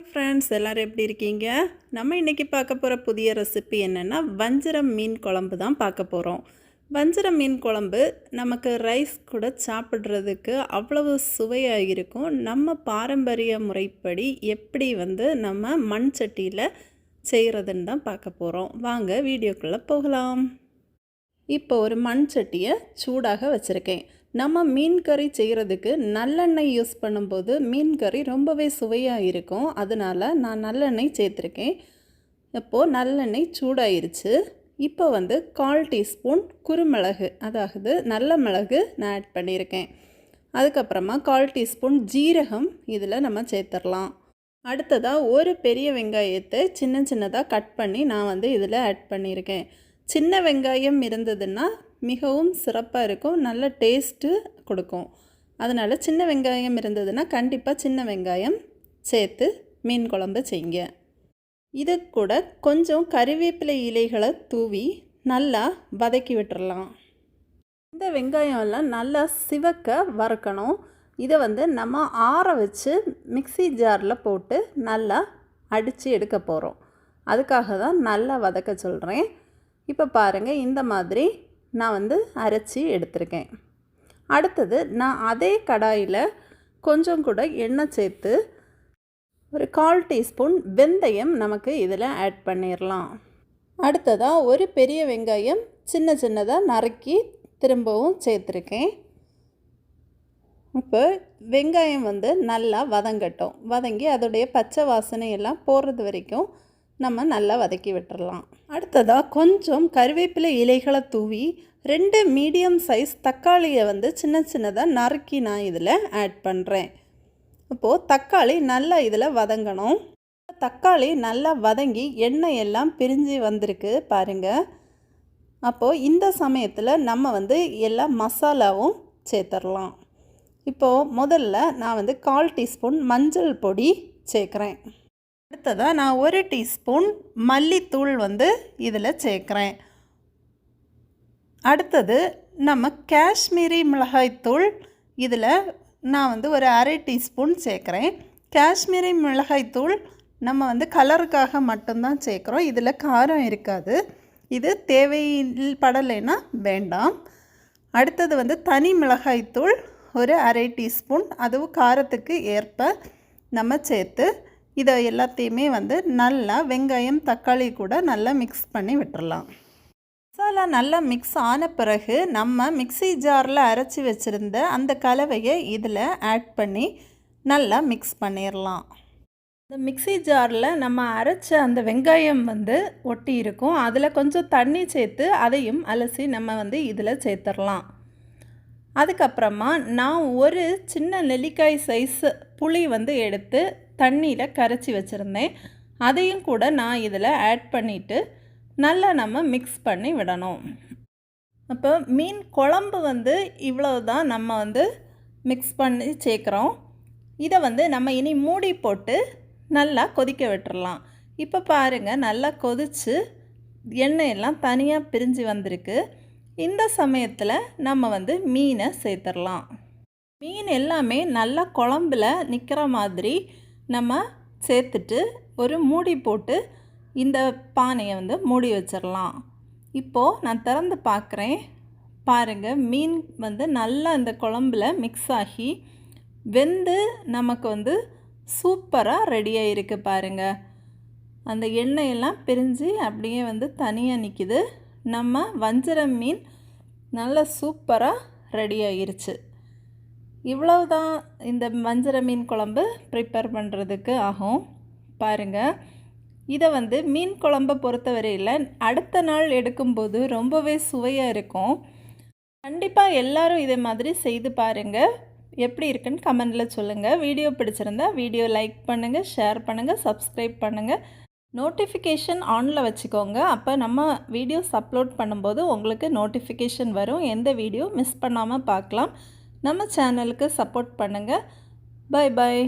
Friends எல்லோரும் எப்படி இருக்கீங்க? நம்ம இன்றைக்கி பார்க்க போகிற புதிய ரெசிபி என்னென்னா வஞ்சரம் மீன் குழம்பு தான் பார்க்க போகிறோம் வஞ்சரம் மீன் குழம்பு நமக்கு ரைஸ் கூட சாப்பிட்றதுக்கு அவ்வளவு சுவையாக இருக்கும். நம்ம பாரம்பரிய முறைப்படி எப்படி வந்து நம்ம மண் சட்டியில் செய்கிறதுன்னு தான் பார்க்க போகிறோம் வாங்க வீடியோக்குள்ளே போகலாம். இப்போ ஒரு மண் சட்டியை சூடாக வச்சுருக்கேன். நம்ம மீன் கறி செய்கிறதுக்கு நல்லெண்ணெய் யூஸ் பண்ணும்போது மீன் கறி ரொம்பவே சுவையாக இருக்கும். அதனால் நான் நல்லெண்ணெய் சேர்த்துருக்கேன். இப்போது நல்லெண்ணெய் சூடாயிருச்சு. இப்போ வந்து கால் டீஸ்பூன் குருமிளகு அதாவது நல்ல மிளகு நான் ஆட் பண்ணியிருக்கேன் அதுக்கப்புறமா கால் டீஸ்பூன் ஜீரகம் இதில் நம்ம சேர்த்துடலாம் அடுத்ததாக ஒரு பெரிய வெங்காயத்தை சின்ன சின்னதாக கட் பண்ணி நான் வந்து இதில் ஆட் பண்ணியிருக்கேன் சின்ன வெங்காயம் இருந்ததுன்னா மிகவும் சிறப்பாக இருக்கும். நல்ல டேஸ்ட்டு கொடுக்கும். அதனால் சின்ன வெங்காயம் இருந்ததுன்னா கண்டிப்பாக சின்ன வெங்காயம் சேர்த்து மீன் குழம்பு செய்யுங்க. இது கூட கொஞ்சம் கறிவேப்பிலை இலைகளை தூவி நல்லா வதக்கி விட்டுறலாம். இந்த வெங்காயம் எல்லாம் நல்லா சிவக்க வறுக்கணும். இதை வந்து நம்ம ஆற வச்சு மிக்சி ஜாரில் போட்டு நல்லா அடித்து எடுக்க போகிறோம் அதுக்காக தான் நல்லா வதக்க சொல்கிறேன் இப்போ பாருங்கள் இந்த மாதிரி நான் வந்து அரைச்சி எடுத்திருக்கேன். அடுத்தது நான் அதே கடாயில் கொஞ்சம் கூட எண்ணெய் சேர்த்து ஒரு கால் டீஸ்பூன் வெந்தயம் நமக்கு இதில் ஆட் பண்ணிடலாம் அடுத்ததாக ஒரு பெரிய வெங்காயம் சின்ன சின்னதாக நறுக்கி திரும்பவும் சேர்த்துருக்கேன். இப்போ வெங்காயம் வந்து நல்லா வதங்கட்டும். வதங்கி அதோடைய பச்சை வாசனை எல்லாம் வரைக்கும் நம்ம நல்லா வதக்கி விட்டுறலாம். அடுத்ததாக கொஞ்சம் கருவேப்பிலை இலைகளை தூவி ரெண்டு மீடியம் சைஸ் தக்காளியை வந்து சின்ன சின்னதாக நறுக்கி நான் இதில் ஆட் பண்ணுறேன் இப்போது தக்காளி நல்லா இதில் வதங்கணும். தக்காளி நல்லா வதங்கி எண்ணெய் எல்லாம் பிரிஞ்சு வந்திருக்கு பாருங்கள் அப்போது இந்த சமயத்தில் நம்ம வந்து எல்லா மசாலாவும் சேர்த்துடலாம் இப்போது முதல்ல நான் வந்து கால் டீஸ்பூன் மஞ்சள் பொடி சேர்க்குறேன். அடுத்ததாக நான் ஒரு டீஸ்பூன் மல்லித்தூள் வந்து இதில் சேர்க்குறேன். அடுத்தது நம்ம காஷ்மீரி மிளகாய்த்தூள் இதில் நான் வந்து ஒரு அரை டீஸ்பூன் சேர்க்குறேன். காஷ்மீரி மிளகாய்த்தூள் நம்ம வந்து கலருக்காக மட்டும்தான் சேர்க்குறோம். இதில் காரம் இருக்காது. இது தேவையில் படலைன்னா வேண்டாம். அடுத்தது வந்து தனி மிளகாய்த்தூள் ஒரு அரை டீஸ்பூன் அதுவும் காரத்துக்கு ஏற்ப நம்ம சேர்த்து இதை எல்லாத்தையுமே வந்து நல்லா வெங்காயம் தக்காளி கூட நல்லா மிக்ஸ் பண்ணி விட்டுடலாம் மசாலா நல்லா மிக்ஸ் ஆன பிறகு நம்ம மிக்சி ஜாரில் அரைச்சி வச்சுருந்த அந்த கலவையை இதில் ஆட் பண்ணி நல்லா மிக்ஸ் பண்ணிடலாம் இந்த மிக்சி ஜாரில் நம்ம அரைச்ச அந்த வெங்காயம் வந்து ஒட்டி இருக்கும். அதில் கொஞ்சம் தண்ணி சேர்த்து அதையும் அலசி நம்ம வந்து இதில் சேர்த்துடலாம் அதுக்கப்புறமா நான் ஒரு சின்ன நெல்லிக்காய் சைஸ் புளி வந்து எடுத்து தண்ணியில் கரைச்சி வச்சுருந்தேன். அதையும் கூட நான் இதில் ஆட் பண்ணிவிட்டு நல்லா நம்ம மிக்ஸ் பண்ணி விடணும். அப்போ மீன் குழம்பு வந்து இவ்வளோ தான் நம்ம வந்து மிக்ஸ் பண்ணி சேர்க்குறோம். இதை வந்து நம்ம இனி மூடி போட்டு நல்லா கொதிக்க விட்டுறலாம். இப்போ பாருங்கள் நல்லா கொதித்து எண்ணெய் எல்லாம் தனியாக பிரிஞ்சு வந்திருக்கு. இந்த சமயத்தில் நம்ம வந்து மீனை சேர்த்துடலாம் மீன் எல்லாமே நல்லா குழம்புல நிற்கிற மாதிரி நம்ம சேர்த்துட்டு ஒரு மூடி போட்டு இந்த பானையை வந்து மூடி வச்சிடலாம். இப்போது நான் திறந்து பார்க்குறேன். பாருங்கள் மீன் வந்து நல்லா இந்த குழம்புல மிக்ஸ் ஆகி வெந்து நமக்கு வந்து சூப்பராக ரெடியாக இருக்குது பாருங்கள் அந்த எண்ணெயெல்லாம் பிரிஞ்சு அப்படியே வந்து தனியாக நிற்கிது நம்ம வஞ்சரம் மீன் நல்லா சூப்பராக ரெடி ஆகிருச்சு இவ்வளவுதான் இந்த வஞ்சர மீன் குழம்பு ப்ரிப்பேர் பண்ணுறதுக்கு ஆகும். பாருங்கள் இதை வந்து மீன் குழம்பை பொறுத்தவரையில் அடுத்த நாள் எடுக்கும்போது ரொம்பவே சுவையாக இருக்கும். கண்டிப்பாக எல்லோரும் இதே மாதிரி செய்து பாருங்கள் எப்படி இருக்குன்னு கமெண்டில் சொல்லுங்கள் வீடியோ பிடிச்சிருந்தா வீடியோ லைக் பண்ணுங்கள் ஷேர் பண்ணுங்கள் சப்ஸ்கிரைப் பண்ணுங்கள் நோட்டிஃபிகேஷன் ஆனில் வச்சுக்கோங்க. அப்போ நம்ம வீடியோஸ் அப்லோட் பண்ணும்போது உங்களுக்கு நோட்டிஃபிகேஷன் வரும். எந்த வீடியோ மிஸ் பண்ணாமல் பார்க்கலாம். நம்ம சேனலுக்கு சப்போர்ட் பண்ணுங்கள் பை பாய்